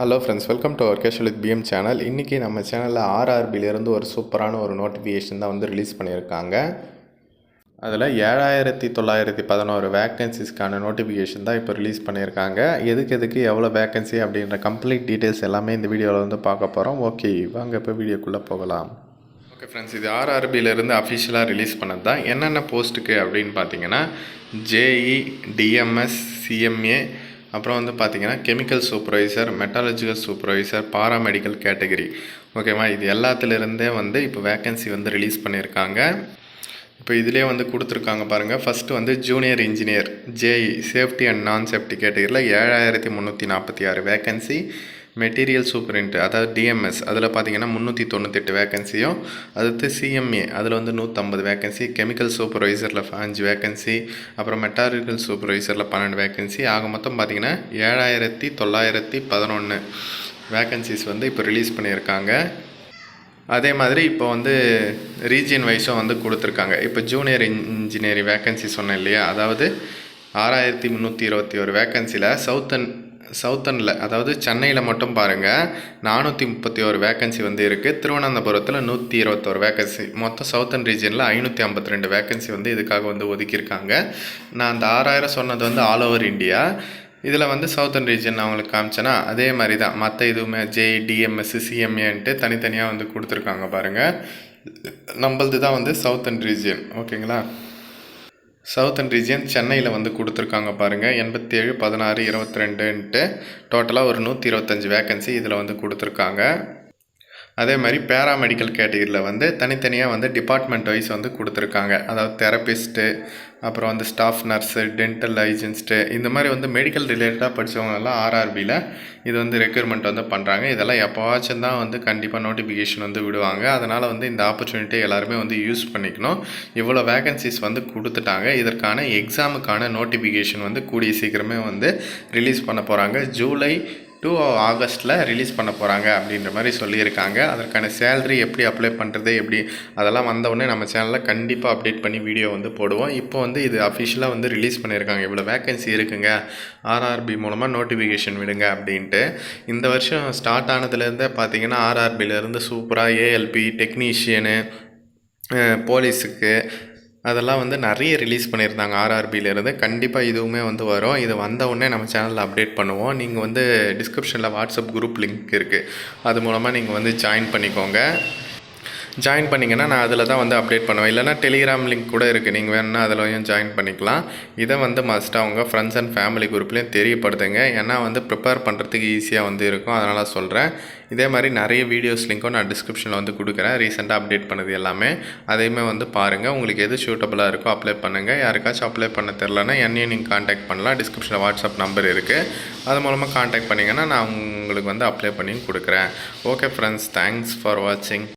Hello friends welcome to our casual with PM channel இன்றைக்கி நம்ம சேனலில் ஆர்ஆர்பிலேருந்து ஒரு சூப்பரான ஒரு நோட்டிஃபிகேஷன் தான் வந்து ரிலீஸ் பண்ணியிருக்காங்க. அதில் ஏழாயிரத்தி தொள்ளாயிரத்தி பதினோரு வேக்கன்சிஸ்க்கான நோட்டிஃபிகேஷன் தான் இப்போ ரிலீஸ் பண்ணியிருக்காங்க. எதுக்கு எதுக்கு எவ்வளோ வேக்கன்சி அப்படின்ற கம்ப்ளீட் டீட்டெயில்ஸ் எல்லாமே இந்த வீடியோவில் வந்து பார்க்க போகிறோம் ஓகே வாங்க இப்போ வீடியோக்குள்ளே போகலாம். ஓகே ஃப்ரெண்ட்ஸ் இது ஆர்ஆர்பியிலேருந்து அஃபிஷியலாக ரிலீஸ் பண்ணது தான். என்னென்ன போஸ்ட்டுக்கு அப்படின்னு பார்த்தீங்கன்னா ஜேஇ டிஎம்எஸ் சிஎம்ஏ அப்புறம் வந்து பார்த்தீங்கன்னா chemical supervisor metallurgical supervisor paramedical category ஓகேவா இது எல்லாத்துலேருந்தே வந்து இப்போ வேக்கன்சி வந்து ரிலீஸ் பண்ணியிருக்காங்க. இப்போ இதிலே வந்து கொடுத்துருக்காங்க பாருங்கள் ஃபஸ்ட்டு வந்து junior engineer JE safety and non safety கேட்டகரியில் ஏழாயிரத்தி முந்நூற்றி நாற்பத்தி ஆறு வேக்கன்சி மெட்டீரியல் சூப்பரிண்ட் அதாவது டிஎம்எஸ் அதில் பார்த்தீங்கன்னா முந்நூற்றி தொண்ணூத்தெட்டு வேகன்சியும் அடுத்து சிஎம்ஏ அதில் வந்து நூற்றம்பது வேக்கன்சி கெமிக்கல் சூப்பர்வைசரில் அஞ்சு வேகன்சி அப்புறம் மெட்டாரிக்கல் சூப்பர்வைசரில் பன்னெண்டு வேகன்சி ஆக மொத்தம் பார்த்தீங்கன்னா ஏழாயிரத்தி தொள்ளாயிரத்தி பதினொன்று வேக்கன்சிஸ் வந்து இப்போ ரிலீஸ் பண்ணியிருக்காங்க. அதே மாதிரி இப்போ வந்து ரீஜியன் வைஸும் வந்து கொடுத்துருக்காங்க. இப்போ ஜூனியர் இன்ஜினியரிங் வேக்கன்சி சொன்னேன் இல்லையா? அதாவது ஆறாயிரத்தி முந்நூற்றி இருபத்தி ஒரு வேக்கன்சியில் சவுத்தன் சவுத்தனில் அதாவது சென்னையில் மட்டும் பாருங்கள் நானூற்றி முப்பத்தி ஒரு வேக்கன்சி வந்து இருக்குது திருவனந்தபுரத்தில் நூற்றி இருபத்தோரு வேக்கன்சி மொத்தம் சவுத்தன் ரீஜியனில் ஐநூற்றி ஐம்பத்தி ரெண்டு வேக்கன்சி வந்து இதுக்காக வந்து ஒதுக்கியிருக்காங்க. நான் அந்த ஆறாயிரம் சொன்னது வந்து ஆல் ஓவர் இந்தியா இதில் வந்து சவுத்தன் ரீஜன் அவங்களுக்கு காமிச்சேன்னா அதே மாதிரி தான் மற்ற இதுவுமே ஜே டிஎம்எஸ் சிஎம்ஏன்ட்டு தனித்தனியாக வந்து கொடுத்துருக்காங்க பாருங்கள் நம்மளது தான் வந்து சவுத்தன் ரீஜியன் ஓகேங்களா? சவுத்தன் ரீஜியன் சென்னையில் வந்து கொடுத்துருக்காங்க பாருங்கள் எண்பத்தேழு பதினாறு இருபத்தி ரெண்டுன்ட்டு டோட்டலாக ஒரு நூற்றி இருபத்தஞ்சி வேக்கன்சி இதில் வந்து கொடுத்துருக்காங்க. அதே மாதிரி பேராமெடிக்கல் கேட்டகரியில் வந்து தனித்தனியாக வந்து டிபார்ட்மெண்ட் வைஸ் வந்து கொடுத்துருக்காங்க. அதாவது தெரபிஸ்ட்டு அப்புறம் வந்து ஸ்டாஃப் நர்ஸு டென்டல் ஹைஜின்ஸ்ட்டு இந்த மாதிரி வந்து மெடிக்கல் ரிலேட்டடாக படித்தவங்கெல்லாம் ஆர்ஆர்பியில் இது வந்து ரெக்யூர்மெண்ட் வந்து பண்ணுறாங்க இதெல்லாம் எப்போவாச்சும் தான் வந்து கண்டிப்பாக நோட்டிஃபிகேஷன் வந்து விடுவாங்க. அதனால் வந்து இந்த ஆப்பர்ச்சுனிட்டி எல்லாருமே வந்து யூஸ் பண்ணிக்கணும். இவ்வளோ வேகன்சிஸ் வந்து கொடுத்துட்டாங்க. இதற்கான எக்ஸாமுக்கான நோட்டிஃபிகேஷன் வந்து கூடிய சீக்கிரமே வந்து ரிலீஸ் பண்ண போகிறாங்க ஜூலை டூ ஆகஸ்ட்டில் ரிலீஸ் பண்ண போகிறாங்க அப்படின்ற மாதிரி சொல்லியிருக்காங்க. அதற்கான சேல்ரி எப்படி அப்ளை பண்ணுறது எப்படி அதெல்லாம் வந்தவுடனே நம்ம சேனலில் கண்டிப்பாக அப்டேட் பண்ணி வீடியோ வந்து போடுவோம். இப்போ வந்து இது அஃபிஷியலாக வந்து ரிலீஸ் பண்ணியிருக்காங்க. இவ்வளோ வேக்கன்சி இருக்குங்க. ஆர்ஆர்பி மூலமாக நோட்டிஃபிகேஷன் விடுங்க அப்படின்ட்டு. இந்த வருஷம் ஸ்டார்ட் ஆனதுலேருந்தே பார்த்தீங்கன்னா ஆர்ஆர்பியிலேருந்து சூப்பராக ஏஎல்பி டெக்னீஷியனு போலீஸுக்கு அதெல்லாம் வந்து நிறைய ரிலீஸ் பண்ணியிருந்தாங்க. ஆர்ஆர்பியிலேருந்து கண்டிப்பாக இதுவுமே வந்து வரும். இது வந்த உடனே நம்ம சேனலில் அப்டேட் பண்ணுவோம். நீங்கள் வந்து டிஸ்கிரிப்ஷனில் வாட்ஸ்அப் குரூப் லிங்க் இருக்குது அது மூலமாக நீங்கள் வந்து ஜாயின் பண்ணிக்கோங்க. ஜாயின் பண்ணிங்கன்னா நான் அதில் தான் வந்து அப்டேட் பண்ணுவேன். இல்லைனா டெலிகிராம் லிங்க் கூட இருக்குது நீங்கள் வேணுன்னா அதிலையும் ஜாயின் பண்ணிக்கலாம். இதை வந்து மஸ்ட்டாக அவங்க ஃப்ரெண்ட்ஸ் அண்ட் ஃபேமிலி குரூப்லேயும் தெரியப்படுத்துங்க. ஏன்னா வந்து ப்ரிப்பேர் பண்ணுறதுக்கு ஈஸியாக வந்து இருக்கும். அதனால் சொல்கிறேன் இதே மாதிரி நிறைய வீடியோஸ் லிங்க்கும் நான் டிஸ்கிரிப்ஷனில் வந்து கொடுக்குறேன். ரீசெண்டாக அப்டேட் பண்ணது எல்லாமே. அதையுமே வந்து பாருங்கள் உங்களுக்கு எது சூட்டபுளாக இருக்கோ அப்ளை பண்ணுங்கள் யாருக்காச்சும் அப்ளை பண்ண தெரிலனா என்னையும் நீங்கள் காண்டாக்ட் பண்ணலாம். டிஸ்கிரிப்ஷனில் வாட்ஸ்அப் நம்பர் இருக்குது அது மூலமாக காண்டாக்ட் பண்ணிங்கன்னா நான் உங்களுக்கு வந்து அப்ளை பண்ணி கொடுக்குறேன். ஓகே ஃப்ரெண்ட்ஸ் தேங்க்ஸ் ஃபார் வாட்சிங்